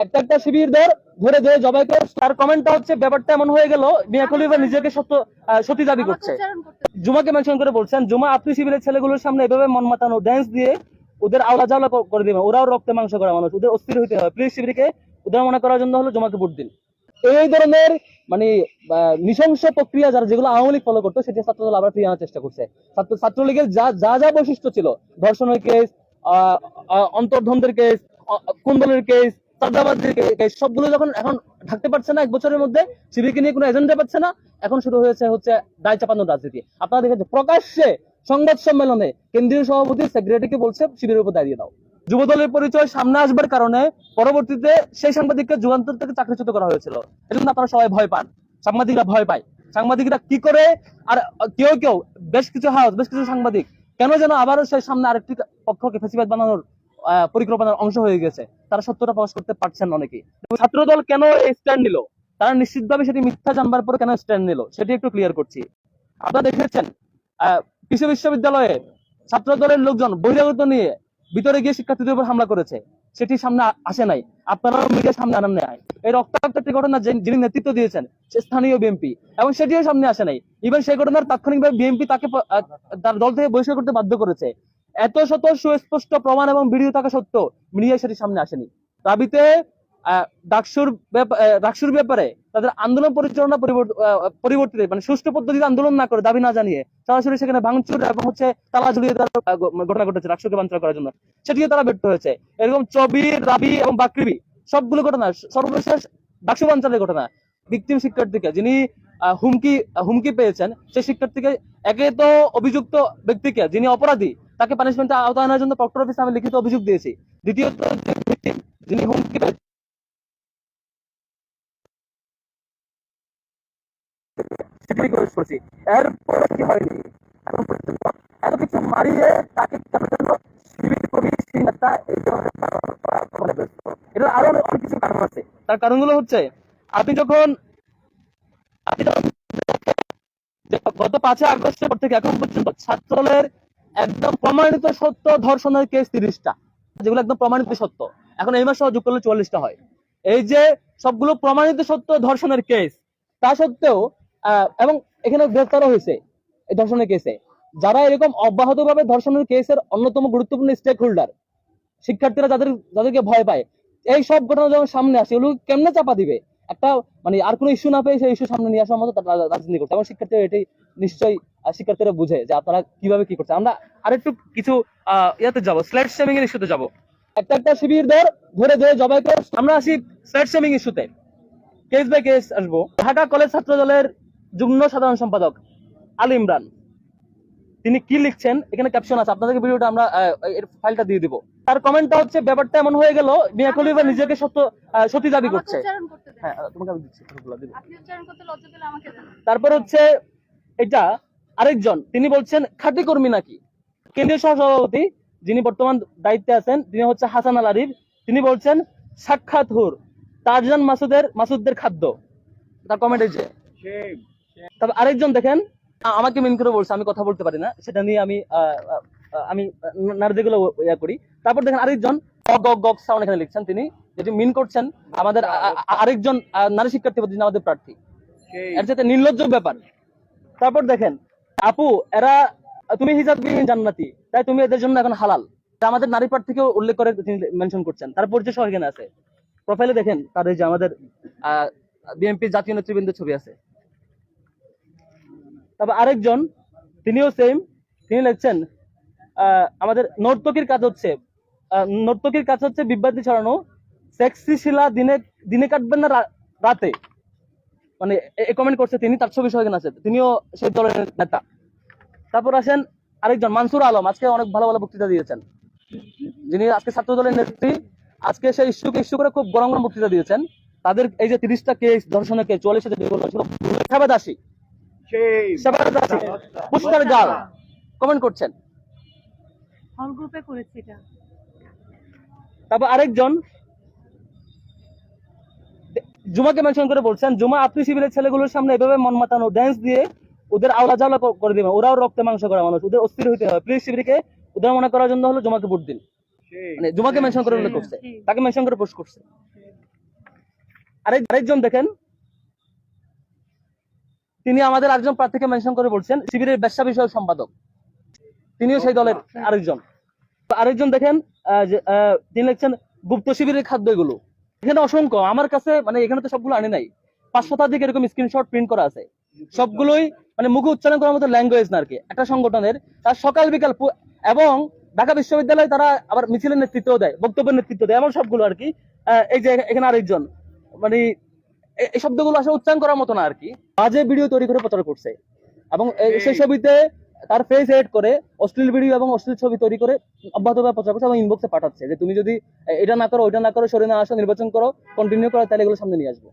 একটা একটা শিবির ধর ধরে ধরে জবাই করে তার কমেন্টটা হচ্ছে ব্যাপারটা এমন হয়ে গেল মিয়া খলিফা নিজেকে সত্য সতী দাবি করছে। জুমাকে মেনশন করে বলছেন জুমা আপনি শিবিরের ছেলেগুলোর সামনে এভাবে মন মাতানো ড্যান্স দিয়ে ওদের আওলা জাওলা করে দিবেন। ওরাও রক্তে মাংস করা মানুষ ওদের অস্থির হইতে হয় প্লিজ শিবিরকে মনে করার জন্য হলো জুমাকে ভোট দিন। এই ধরনের মানে নৃশংস প্রক্রিয়া যারা যেগুলো আওয়ামী লীগ ফলো করতো সেটা ছাত্রদল আবার ফিরিয়ে আনার চেষ্টা করছে। ছাত্র ছাত্রলীগের যা যা যা বৈশিষ্ট্য ছিল ধর্ষণের কেস অন্তর্ধনদের কেস কুন্দলের কেস সবগুলো যখন এখন পারছে না এক বছরের মধ্যে শিবিরকে নিয়ে কোনো এজেন্ডা পাচ্ছে না, এখন শুরু হয়েছে হচ্ছে দায় চাপানোর রাজনীতি। আপনারা দেখেছেন, প্রকাশ্যে সংবাদ সম্মেলনে কেন্দ্রীয় সভাপতি সেক্রেটারিকে বলছে, শিবিরের উপর দাঁড়িয়ে দাও। পরিচয় সামনে আসবার কারণে পরবর্তীতে সেই সাংবাদিককে যুগান্তর থেকে চাকরিচ্যুত করা হয়েছিল। এজন্য আপনারা সবাই ভয় পান, সাংবাদিকরা ভয় পায়। সাংবাদিকরা কি করে? আর কেউ কেউ, বেশ কিছু হাউস, বেশ কিছু সাংবাদিক, কেন যেন আবারও সেই সামনে আরেকটি পক্ষকে ফেসিবাদ বানানোর পরিকল্পনার অংশ হয়ে গেছে। তারা সত্যটা প্রকাশ করতে পারছেন অনেকেই। ছাত্রদল কেন স্ট্যান্ড নিল? তারা নিশ্চিতভাবে সেটি মিথ্যা জানবার পরে কেন স্ট্যান্ড নিল? সেটি একটু ক্লিয়ার করছি। আপনারা দেখেছেন কৃষি বিশ্ববিদ্যালয়ে ছাত্র দলের লোকজন বহিরাগত নিয়ে ভিতরে গিয়ে শিক্ষার্থীদের উপর হামলা করেছে। সেটি সামনে আসে নাই। আপনারা মিডিয়ার সামনে আনান নাই। এই রক্তাক্ত একটি ঘটনা যিনি নেতৃত্ব দিয়েছেন, সে স্থানীয় বিএনপি এবং সেটিও সামনে আসে নাই। ইভেন সেই ঘটনার তাৎক্ষণিকভাবে বিএনপি তাকে তার দল থেকে বহিষ্কার করতে বাধ্য করেছে। এত শত সুস্পষ্ট প্রমাণ এবং ভিডিও থাকা সত্ত্বেও মিডিয়া সেটি সামনে আসেনি। দাবিতে ডাকসুর ব্যাপারে তাদের আন্দোলন পরিচালনা পরিবর্তিত মানে সুষ্ঠু পদ্ধতিতে আন্দোলন না করে দাবি না জানিয়ে সরাসরি সেখানে ভাঙচুর এবং হচ্ছে তালা ঝুলিয়ে দেওয়ার ঘটনা ঘটেছে ডাকসুকে বাঞ্চাল করার জন্য। সেটিও তারা ব্যর্থ হয়েছে। এরকম চবির রাবি এবং বাকরিবি সবগুলো ঘটনা সর্বশেষ ডাকসু বাঞ্চালের ঘটনা। ভিকটিম শিক্ষার্থীকে যিনি হুমকি হুমকি পেয়েছেন, সেই শিক্ষার্থীকে একে তো অভিযুক্ত ব্যক্তিকে যিনি অপরাধী তাকে পানিশমেন্ট আওতায় আনার জন্য প্রক্টর অফিসে আমি লিখিত অভিযোগ দিয়েছি। দ্বিতীয়ত যিনি হুমকি ধরনের কারণ হচ্ছে, আপনি যখন গত আগস্টের এখন পর্যন্ত ছাত্রদলের একদম প্রমাণিত সত্য ধর্ষণের কেস তিরিশটা। যেগুলো একদম প্রমাণিত সত্য। এখন এই মাসে যোগ করলে চুয়াল্লিশটা হয়। এই যে সবগুলো প্রমাণিত সত্য ধর্ষণের কেস তা সত্ত্বেও এবং এখানে গ্রেফতারও হয়েছে এই ধর্ষণের কেসে যারা এরকম অব্যাহতভাবে ধর্ষণের কেসের অন্যতম গুরুত্বপূর্ণ স্টেক হোল্ডার শিক্ষার্থীরা যাদের যাদেরকে ভয় পায়, এই সব ঘটনা যখন সামনে আসে এগুলো কেমনে চাপা দিবে? একটা মানে আর কোনো ইস্যু না পেয়ে সেই ইস্যু সামনে নিয়ে আসার মতো তারা রাজনীতি করছে। এবং শিক্ষার্থীরা এটাই নিশ্চয়ই শিক্ষার্থীরা বুঝে যে আপনারা কীভাবে কি করছে আমরা আরেকটু কিছু আহ, ইয়াতে যাব স্ল্যাট শেমিং এর ইস্যুতে যাব। একটা একটা শিবির ধর ধরে ধরে জবাই করে। আমরা আসি স্ল্যাট শেমিং ইস্যুতে কেস বাই কেস আসব। ঢাকা কলেজ ছাত্র দলের যুগ্ম সাধারণ সম্পাদক আলী ইমরান। তিনি কি লিখছেন? এখানে ক্যাপশন আছে। আপনাদেরকে ভিডিওটা আমরা এর ফাইলটা দিয়ে দিব। তার কমেন্টটা হচ্ছে ব্যাপারটা এমন হয়ে গেল মিয়া খলিফা নিজেকে সত্য সত্যি দাবি করছে। হ্যাঁ তোমাকে আমি দিচ্ছি। তারপর হচ্ছে এটা আরেকজন তিনি বলছেন খাঁটি কর্মী নাকি? কেন্দ্রীয় সহসভাপতি যিনি বর্তমান দায়িত্বে আছেন তিনি হচ্ছে হাসান আল আরিফ। তিনি বলছেন সাক্ষাৎ হুর তারজান মাসুদের মাসুদদের খাদ্য। তার কমেন্ট যে। তারপর আরেকজন দেখেন আমাকে মিন করে বলছে আমি কথা বলতে পারি না সেটা নিয়ে আমি আমি নারীদেরগুলো ইয়া করি। তারপর দেখেন আরেকজন সাউন্ড এখানে লিখছেন তিনি যেটি মিন করছেন আমাদের আরেকজন নারী শিক্ষার্থী যিনি আমাদের প্রার্থী। এর সাথে নির্লজ্জ ব্যাপার। তারপর দেখেন আপু এরা তুমি হিজাববিহীন জান্নাতি তাই তুমি এদের জন্য এখন হালাল। আমাদের নারী প্রার্থীকেও উল্লেখ করে তিনি মেনশন করছেন। তার পরিচয় সহ এখানে আছে। প্রোফাইলে দেখেন তার এই যে আমাদের বিএনপি জাতীয় নেতৃবৃন্দের ছবি আছে। তারপর আরেকজন তিনিও সেম তিনি লিখছেন আহ, আমাদের নর্তকীর কাজ হচ্ছে নর্তকীর কাজ হচ্ছে বিভ্রান্তি ছড়ানো। সেক্সি শিলা দিনে দিনে কাটবেন না রাতে। মানে কমেন্ট করছে তিনি তার ছবি সহ আছে তিনিও সেই দলের নেতা। তারপর আসেন আরেকজন মানসুর আলম। আজকে অনেক ভালো ভালো বক্তৃতা দিয়েছেন। যিনি আজকে ছাত্র দলের নেত্রী আজকে সেই ইস্যুকে ইস্যু করে খুব গরম গরম বক্তৃতা দিয়েছেন। তাদের এই যে তিরিশটা কেস ধর্ষণের কেস চুয়াল্লিশ পুষ্কার গাল। কমেন্ট করছেন। হল গ্রুপে করেছি এটা। তারপর আরেকজন জুমাকে মেনশন করে বলছেন জুমা আপনি শিবিরের ছেলেগুলোর সামনে এভাবে মন মাতানো ড্যান্স দিয়ে ওদের আওলা জাওলা করে দিবেন। ওরাও রক্তে মাংস করা মানুষ ওদের অস্থির হইতে হয় প্লিজ শিবিরকে ওদের মনে করার জন্য হলো জুমাকে ভোট দিন। মানে জুমাকে মেনশন করে উল্লেখ করছে। তাকে মেনশন করে পোস্ট করছে। আরেক আরেকজন দেখেন তিনি আমাদের আরেকজন প্রার্থীকে মেনশন করে বলছেন শিবিরের ব্যবসা বিষয়ক সম্পাদক। তিনিও সেই দলের আরেকজন। আরেকজন দেখেন তিনি লিখছেন গুপ্ত শিবিরের খাদ্য এগুলো। এখানে অসংখ্য, আমার কাছে মানে এখানে তো সবগুলো আনে নাই। পাঁচ শতাধিক এরকম স্ক্রিনশট প্রিন্ট করা আছে। সবগুলোই মানে মুখে উচ্চারণ করার মতো ল্যাঙ্গুয়েজ না আর কি, একটা সংগঠনের। তার সকাল বিকাল এবং ঢাকা বিশ্ববিদ্যালয়ে তারা আবার মিছিলের নেতৃত্ব দেয়, বক্তব্যের নেতৃত্ব দেয়, এমন সবগুলো আর কি। এই যে এখানে আরেকজন মানে এই শব্দগুলো আসলে উচ্চারণ করার মতো না আর কি। বাজে ভিডিও তৈরি করে প্রচার করছে। এবং সেই ছবিতে তার ফেস এড করে, অশ্লীল ভিডিও এবং অশ্লীল ছবি তৈরি করে অব্যাহতভাবে প্রচার করছে এবং ইনবক্সে পাঠাচ্ছে যে, তুমি যদি এটা না করো, ওইটা না করো, সরে না আসো, নির্বাচন করো কন্টিনিউ করো, তাহলে এগুলো সামনে নিয়ে আসব।